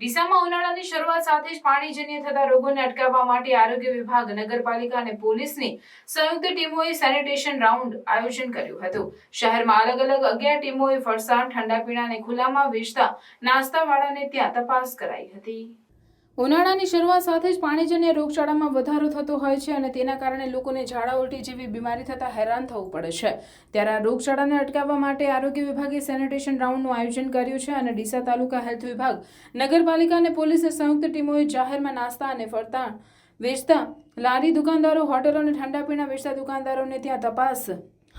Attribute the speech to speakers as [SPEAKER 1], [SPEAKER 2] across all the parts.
[SPEAKER 1] ડીસામાં ઉનાળાની શરૂઆત સાથે જ પાણીજન્ય થતા રોગોને અટકાવવા માટે આરોગ્ય વિભાગ, નગરપાલિકા અને પોલીસની સંયુક્ત ટીમોએ સેનિટેશન રાઉન્ડ આયોજન કર્યું હતું. શહેરમાં અલગ અલગ અગિયાર ટીમોએ ફરસાણ, ઠંડા પીણાને ખુલ્લામાં વેચતા નાસ્તાવાળાને ત્યાં તપાસ કરાઈ હતી. ઉનાળાની શરૂઆત સાથે જ પાણીજન્ય રોગચાળામાં વધારો થતો હોય છે અને તેના કારણે લોકોને ઝાડા ઉલટી જેવી બીમારી થતાં હેરાન થવું પડે છે. ત્યારે આ રોગચાળાને અટકાવવા માટે આરોગ્ય વિભાગે સેનિટેશન રાઉન્ડનું આયોજન કર્યું છે અને ડીસા તાલુકા હેલ્થ વિભાગ, નગરપાલિકા અને પોલીસની સંયુક્ત ટીમોએ જાહેરમાં નાસ્તા અને ફરતા વેચતા લારી દુકાનદારો, હોટલો અને ઠંડા પીણા વેચતા દુકાનદારોને ત્યાં તપાસ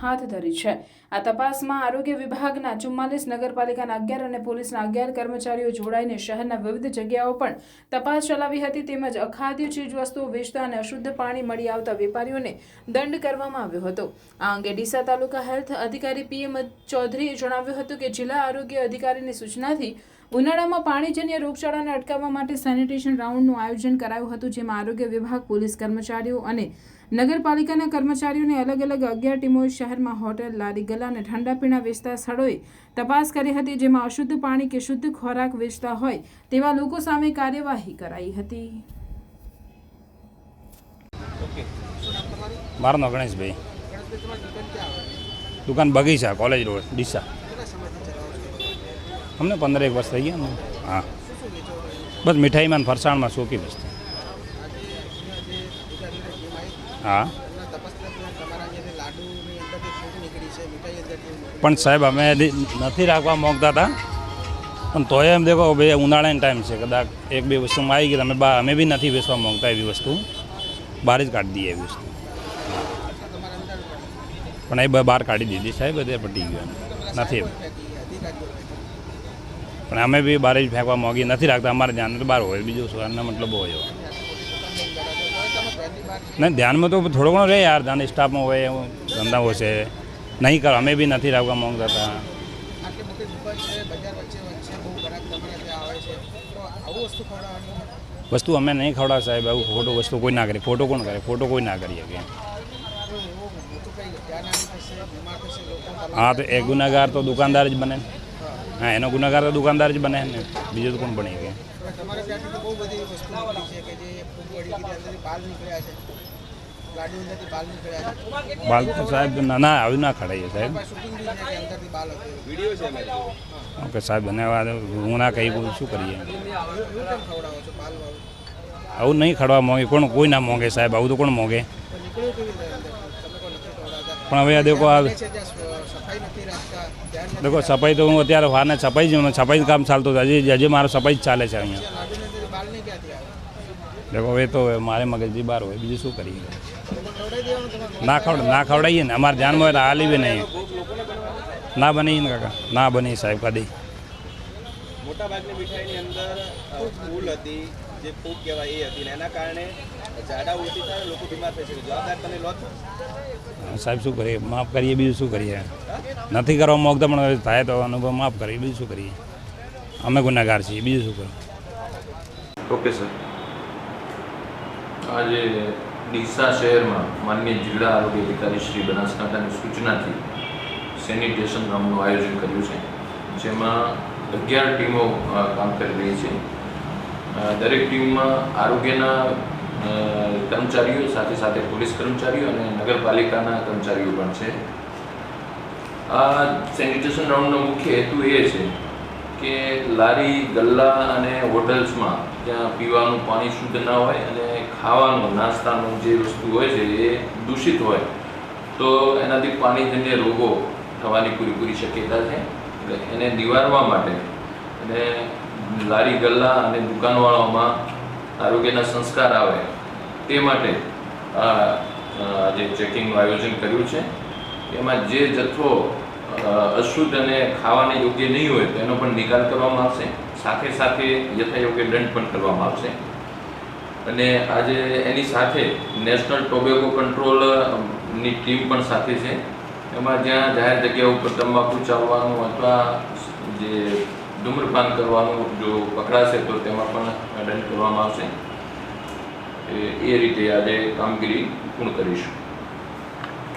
[SPEAKER 1] હાથ ધરી છે. આ તપાસમાં આરોગ્ય વિભાગના ચુમ્માલીસ નગરપાલિકાના અગિયાર અને પોલીસના અગિયાર કર્મચારીઓ જોડાઈને શહેરના વિવિધ જગ્યાઓ પણ તપાસ ચલાવી હતી. તેમજ અખાદ્ય ચીજવસ્તુઓ વેચતા અને અશુદ્ધ પાણી મળી આવતા વેપારીઓને દંડ કરવામાં આવ્યો હતો. આ અંગે ડીસા તાલુકા હેલ્થ અધિકારી પીએમ ચૌધરીએ જણાવ્યું હતું કે જિલ્લા આરોગ્ય અધિકારીની સૂચનાથી ઉનાળામાં પાણીજન્ય રોગચાળાને અટકાવવા માટે સેનિટેશન રાઉન્ડનું આયોજન કરાયું હતું, જેમાં આરોગ્ય વિભાગ, પોલીસ કર્મચારીઓ અને નગરપાલિકાના કર્મચારીઓને અલગ અલગ અગિયાર ટીમોએ શહેરમાં હોટેલ, લારી, ગલા અને ઠંડા પીણા વેચતા સ્થળોએ તપાસ કરી હતી, જેમાં અશુદ્ધ પાણી કે શુદ્ધ ખોરાક વેચતા હોય તેવા લોકો સામે કાર્યવાહી કરાઈ હતી.
[SPEAKER 2] મારું ગણેશભાઈ. દુકાન બગીચા, કોલેજ રોડ, ડીસા. અમને પંદર એક વર્ષ થઈ ગયા હા. બસ મીઠાઈમાં ફરસાણમાં શોખી વસ્તુ હા. પણ સાહેબ અમે નથી રાખવા માગતા હતા. પણ તોય એમ દેખો ભાઈ ઉનાળાનો ટાઈમ છે. કદાચ એક બે વસ્તુમાં આવી ગઈ તમે બા અમે બી નથી વેચવા માગતા એવી વસ્તુ. બહાર જ કાઢી દઈએ એવી વસ્તુ. પણ એ બહાર કાઢી દીધી સાહેબ બધે પટી ગયું એમ. નથી પણ અમે બી બહાર જ ફેંકવા માંગીએ નથી રાખતા. અમારે ધ્યાન તો બહાર હોય બીજું શું? એનો મતલબ હોય એવો. નહીં ધ્યાનમાં તો થોડો ઘણો રહે યાર ધ્યાન સ્ટાફમાં હોય એવું ધંધાઓ છે. નહીં કરો અમે બી નથી રાખવા માંગતા હતા.
[SPEAKER 3] આટલી મોટી દુકાન છે બજાર વચ્ચે વચ્ચે બહુ ગ્રાહક તમારે ત્યાં આવે છે. તો આવું વસ્તુ ખવડાવવાની?
[SPEAKER 2] વસ્તુ અમે નહીં ખવડાવ સાહેબ આવું ખોટું વસ્તુ કોઈ ના કરે ફોટો કોણ કરે? ફોટો કોઈ ના કરી શકે.
[SPEAKER 3] તો એવું મોટું કંઈ ધ્યાન આવી થશે બીમાર થશે લોકો
[SPEAKER 2] હા તો એ ગુનેગાર તો દુકાનદાર જ બને. ને. હા એનો ગુનેગાર તો દુકાનદાર જ બને ને બીજું તો કોણ બની શકે
[SPEAKER 3] હવે ત્યાંથી તો બહુ બધી વસ્તુ નીકળી છે કે જે અંદરથી બાલ નીકળ્યા છે. ગાડી અંદરથી બાલ નીકળ્યા છે.
[SPEAKER 2] બાલ તો સાહેબ ના ના આવી ના ખડાઈએ સાહેબ.
[SPEAKER 3] વીડિયો છે
[SPEAKER 2] ઓકે સાહેબ ધન્યવાદ હું ના કહી બોલું શું કરીએ? આવું નહીં ખડવા માંગે કોણ કોઈ ના માંગે સાહેબ આવું તો કોણ માંગે પણ હવે દેખો આ દેખો સફાઈ તો હું અત્યારે વારને સફાઈ જ સફાઈ કામ ચાલતું હતું. હજી હજી મારો સફાઈ જ ચાલે છે અહીંયા. દેખો હવે તો મારે મગજથી બહાર હોય. બીજું શું કરીએ? ના ખવડ ના ખવડાવીએ ને. અમારે ધ્યાનમાં હોય તો હાલી બી નહીં. ના બની ને કાકા. ના બની સાહેબ, કદી.
[SPEAKER 4] મોટાભાગની મીઠાઈની અંદર ફૂલ હતી. જે ફૂગ કહેવાય એ હતી ને એના કારણે ઝાડા ઉલટી થાય લોકો બીમાર થઈ શકે. જવાબદાર તમે લો છો?
[SPEAKER 2] સાહેબ શું કરીએ? માફ કરીએ બીજું શું કરીએ? નથી કરવા માંગતા પણ થાય તો અનુભવ માફ કરીએ. બીજું શું કરીએ? અમે ગુનેગાર છીએ. બીજું શું કરીએ?
[SPEAKER 5] ઓકે સર આજે ડીસા શહેરમાં માન્ય જિલ્લા આરોગ્ય અધિકારી શ્રી બનાસકાંઠાની સૂચનાથી સેનિટેશન નામનું આયોજન કર્યું છે જેમાં અગિયાર ટીમો કામ કરી રહી છે. દરેક ટીમમાં આરોગ્યના કર્મચારીઓ, સાથે સાથે પોલીસ કર્મચારીઓ અને નગરપાલિકાના કર્મચારીઓ પણ છે. આ સેનિટેશન રાઉન્ડનો મુખ્ય હેતુ એ છે કે લારી, ગલ્લા અને હોટલ્સમાં ત્યાં પીવાનું પાણી શુદ્ધ ના હોય અને ખાવાનું, નાસ્તાનું જે વસ્તુ હોય છે એ દૂષિત હોય, તો એનાથી પાણીજન્ય રોગો થવાની પૂરેપૂરી શક્યતા છે. એને નિવારવા માટે અને લારી ગલ્લા અને દુકાનવાળાઓમાં આરોગ્યના સંસ્કાર આવે તે માટે આ જે ચેકિંગનું આયોજન કર્યું છે. એમાં જે જથ્થો અશુદ્ધ અને ખાવાને યોગ્ય નહીં હોય તેનો પણ નિકાલ કરવામાં આવશે. સાથે સાથે યથાયોગ્ય દંડ પણ કરવામાં આવશે. અને આજે એની સાથે નેશનલ ટોબેકો કંટ્રોલની ટીમ પણ સાથે છે. એમાં જ્યાં જાહેર જગ્યા ઉપર તંબાકુ ચાવવાનું અથવા જે ધૂમ્રપાન કરવાનું જો પકડાશે તો તેમાં પણ દંડ કરવામાં આવશે. એ- રીતે આજે કામગીરી પૂર્ણ કરીશું.